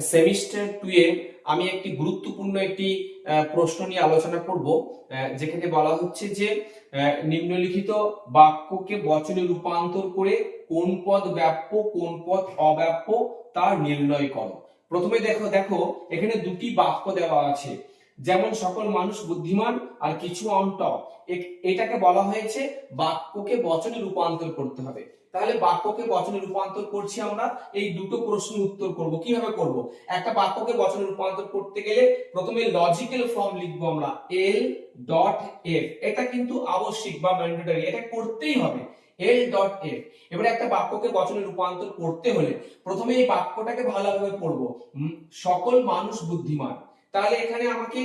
Semester two এ আমি একটি গুরুত্বপূর্ণ একটি প্রশ্ন নিয়ে আলোচনা করব যেখানে বলা হচ্ছে যে নিম্নলিখিত বাক্যকে বচনে রূপান্তর করে কোন পদ ব্যাপ্য, কোন পদ অব্যাপ্য তা নির্ণয় করো। প্রথমে দেখো দেখো, এখানে দুটি বাক্য দেওয়া আছে। যেমন, সকল মানুষ বুদ্ধিমান আর কিছু অন্ত এ- এটাকে বলা হয়েছে বাক্যকে বচনে রূপান্তর করতে হবে। তাহলে বাক্যকে বচনে রূপান্তর করছি আমরা। এই দুটো প্রশ্ন উত্তর করব। কীভাবে করব? একটা বাক্যকে বচনে রূপান্তর করতে গেলে প্রথমে লজিক্যাল ফর্ম লিখব আমরা। এল ডট এফ এটা কিন্তু আবশ্যিক বা ম্যান্ডেটরি এটা করতেই হবে। এল ডট এফ এবারে একটা বাক্যকে বচনে রূপান্তর করতে হলে প্রথমে এই বাক্যটাকে ভালোভাবে পড়ব। সকল মানুষ বুদ্ধিমান। তাহলে এখানে আমাকে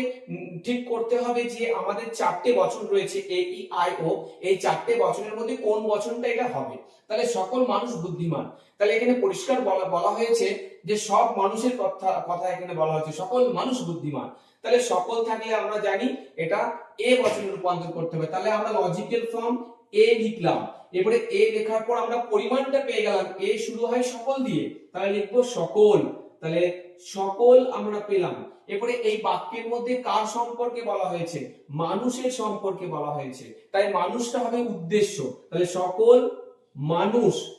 ঠিক করতে হবে যে আমাদের চারটে বচন রয়েছে এ ই আই ও এই চারটে বচনের মধ্যে কোন বচনটা এটা হবে? তাহলে সকল মানুষ বুদ্ধিমান। তাহলে এখানে পরিষ্কার বলা বলা হয়েছে যে সব মানুষের কথা কথা এখানে বলা হয়েছে, সকল মানুষ বুদ্ধিমান। তাহলে সকল থাকলে আমরা জানি এটা এ বচনে রূপান্তর করতে হবে। তাহলে আমরা লজিক্যাল ফর্ম এ লিখলাম। এবারে এ লেখার পর আমরা পরিমাণটা পেয়ে গেলাম। এ শুরু হয় সকল দিয়ে। তাহলে লিখব সকল। তাহলে সকল আমরা পেলাম। এরপরে এই বাক্যের মধ্যে কার সম্পর্কে বলা হয়েছে? মানুষের সম্পর্কে বলা হয়েছে। তাই মানুষটা হবে উদ্দেশ্য। তাহলে সকল মানুষ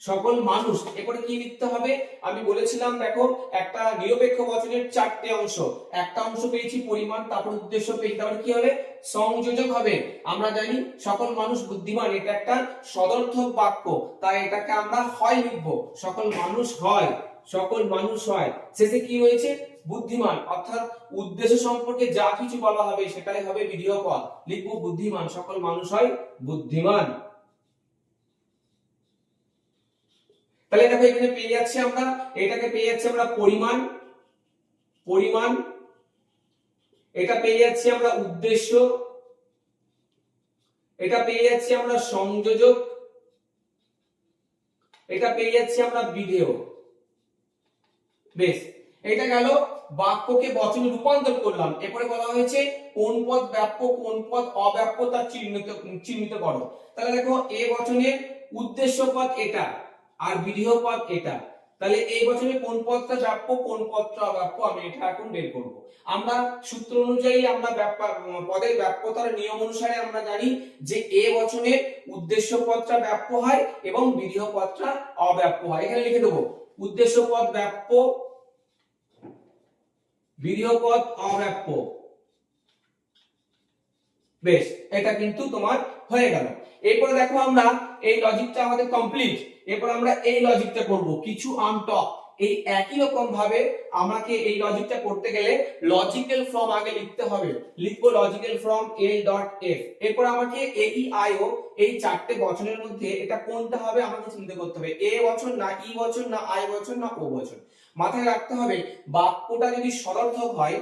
সকল মানুষ, এরপরে কি লিখতে হবে? আমি বলেছিলাম, দেখো, একটা নিরপেক্ষ বচনের চারটে অংশ। একটা অংশ পেয়েছি পরিমাণ, তারপর উদ্দেশ্য পেয়েছি, তারপরে কি হবে? সংযোজক হবে। আমরা জানি সকল মানুষ বুদ্ধিমান, এটা একটা সদর্থক বাক্য। তাই এটাকে আমরা হয় লিখব। সকল মানুষ হয়। সকল মানুষ হয়। শেষে কি রয়েছে বুদ্ধিমান, অর্থাৎ উদ্দেশ্য সম্পর্কে যা কিছু বলা হবে সেটাই হবে বিধেয় পদ লিখব বুদ্ধিমান, সকল মানুষ হয় বুদ্ধিমান। তাহলে দেখো এখানে পেয়ে যাচ্ছি আমরা, এটাকে পেয়ে যাচ্ছি আমরা পরিমাণ পরিমাণ। এটা পেয়ে যাচ্ছি আমরা উদ্দেশ্য। এটা পেয়ে যাচ্ছি আমরা সংযোজক। এটা পেয়ে যাচ্ছি আমরা বিধেয় বেশ এটা গেল বাক্যকে বচনে রূপান্তর করলাম। এরপরে বলা হয়েছে, কোন পদ ব্যাপ্য, কোন পদ অব্যাপ্য তা চিহ্নিত চিহ্নিত করো। তাহলে দেখো, এ বচনের উদ্দেশ্য পদ এটা আর বিধেয় পদ এটা। তাহলে এই বছরে কোন পদটা ব্যাপ্য, কোন পদটা অব্যাপ্য, আমি এটা এখন বের করব। আমরা সূত্র অনুযায়ী আমরা পদের ব্যাপ্যতার নিয়ম অনুসারে আমরা জানি যে এ বচনের উদ্দেশ্য পদটা ব্যাপ্য হয় এবং বিধেয় পদটা অব্যাপ্য হয়। এখানে লিখে দেবো উদ্দেশ্য পদ ব্যাপ্য বিধেয় পদ অব্যাপ্য। বেশ, এটা কিন্তু তোমার হয়ে গেল। এরপরে দেখো আমরা এই লজিকটা আমাদের কমপ্লিট এরপর আমরা এই লজিকটা করব। কিছু আম টপ এই একই রকম ভাবে আমাকে এই লজিকটা করতে গেলে লজিক্যাল ফর্ম আগে লিখতে হবে। লিখব logical form L dot F এরপর আমাকে এ ই আই ও এই চারটে বছরের মধ্যে এটা কোনটা হবে আমাকে চিন্তা করতে হবে। এ বছর না ই বছর না আই বছর না ও বচন। মাথায় রাখতে হবে, বাক্যটা যদি সদর্থক হয়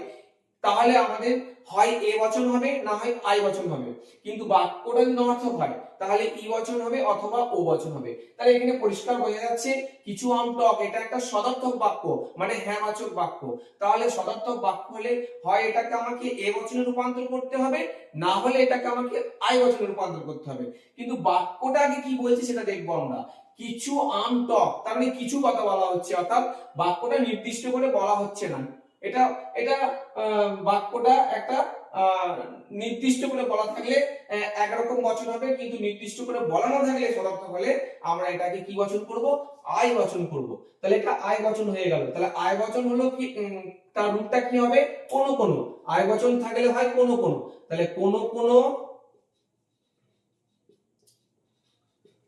তাহলে আমাদের হয় এ বচন হবে, না হয় আই বচন হবে। কিন্তু বাক্যটা যদি নর্থক হয়, তাহলে ই বচন হবে অথবা ও বচন হবে। তাহলে এখানে পরিষ্কার বোঝা যাচ্ছে, কিছু আম টক এটা একটা সদর্থক বাক্য মানে হ্যাঁ বাচক বাক্য। তাহলে সদর্থক বাক্য হলে হয় এটাকে আমাকে এ বচনে রূপান্তর করতে হবে, না হলে এটাকে আমাকে আই বচনে রূপান্তর করতে হবে। কিন্তু বাক্যটা আগে কি বলছে সেটা দেখব আমরা। কিছু আম টক তার মানে কিছু কথা বলা হচ্ছে, অর্থাৎ বাক্যটা নির্দিষ্ট করে বলা হচ্ছে না। এটা এটা বাক্যটা একটা নির্দিষ্ট করে বলা থাকলে একরকম বচন হবে, কিন্তু নির্দিষ্ট করে বলা না থাকলে সদর্থক হলে আমরা এটাকে কি বচন করব? আয় বচন করব। তাহলে এটা আয় বচন হয়ে গেল। তাহলে আয় বচন হলো কি তার রূপটা কি হবে? কোন কোন। আয় বচন থাকলে হয় কোন কোন। তাহলে কোন কোন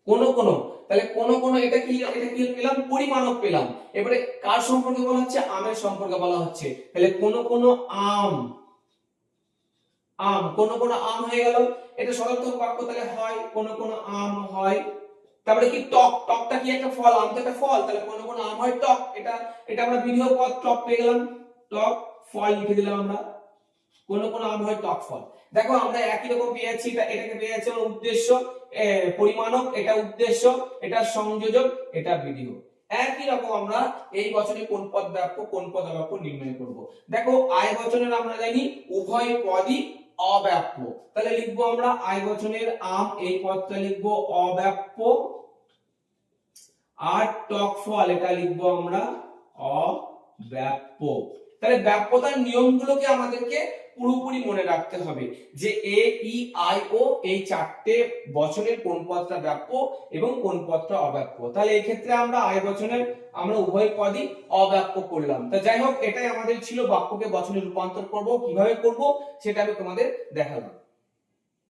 কোন কোন। তাহলে কোন কোন এটা কি এটা কি পেলাম? পরিমাণক পেলাম। এবারে কার সম্পর্কে বলা হচ্ছে? আমের সম্পর্কে বলা হচ্ছে। তাহলে কোন কোন আম আম, কোন কোন আম হয়ে গেল। এটা সদর্থক বাক্য, তাহলে হয় কোন কোন আম হয়। তারপরে কি টক? টকটা কি একটা ফল? আম তো একটা ফল। তাহলে কোন কোন আম হয় টক। এটা এটা আমরা বিধেয় পদ টক পেয়ে গেলাম। টক, ফল লিখে দিলাম আমরা। কোন কোন আম হয় টক ফল। দেখো আমরা একই রকম পেয়েছি এটাকে পেয়ে যাচ্ছি আমরা উদ্দেশ্য পরিমাণক, এটা উদ্দেশ্য, এটা সংযোজক, এটা বিধেয় একই রকম আমরা এই বছরে কোন পদ ব্যাপ্য কোন পদ অব্যাপ্য নির্ণয় করব। দেখো, আয় বচনের আমরা জানি উভয় পদই অব্যাপ্য তাহলে লিখব আমরা আয় বচনের আম, এই পদটা লিখব অব্যাপ্য আর টক ফল, এটা লিখব আমরা অব্যাপ্য তাহলে ব্যাপ্যতার নিয়মগুলোকে আমাদেরকে পুরোপুরি মনে রাখতে হবে যে এ, ই, আই, ও এই চারটে বছরের কোন পদটা ব্যাপ্য এবং কোন পদটা অব্যাপ্য। তাহলে এই ক্ষেত্রে আমরা আয় বচনের আমরা উভয় পদই অব্যাপ্য করলাম। তা যাই হোক, এটাই আমাদের ছিল বাক্যকে বচনে রূপান্তর করব, কীভাবে করব সেটা আমি তোমাদের দেখালাম।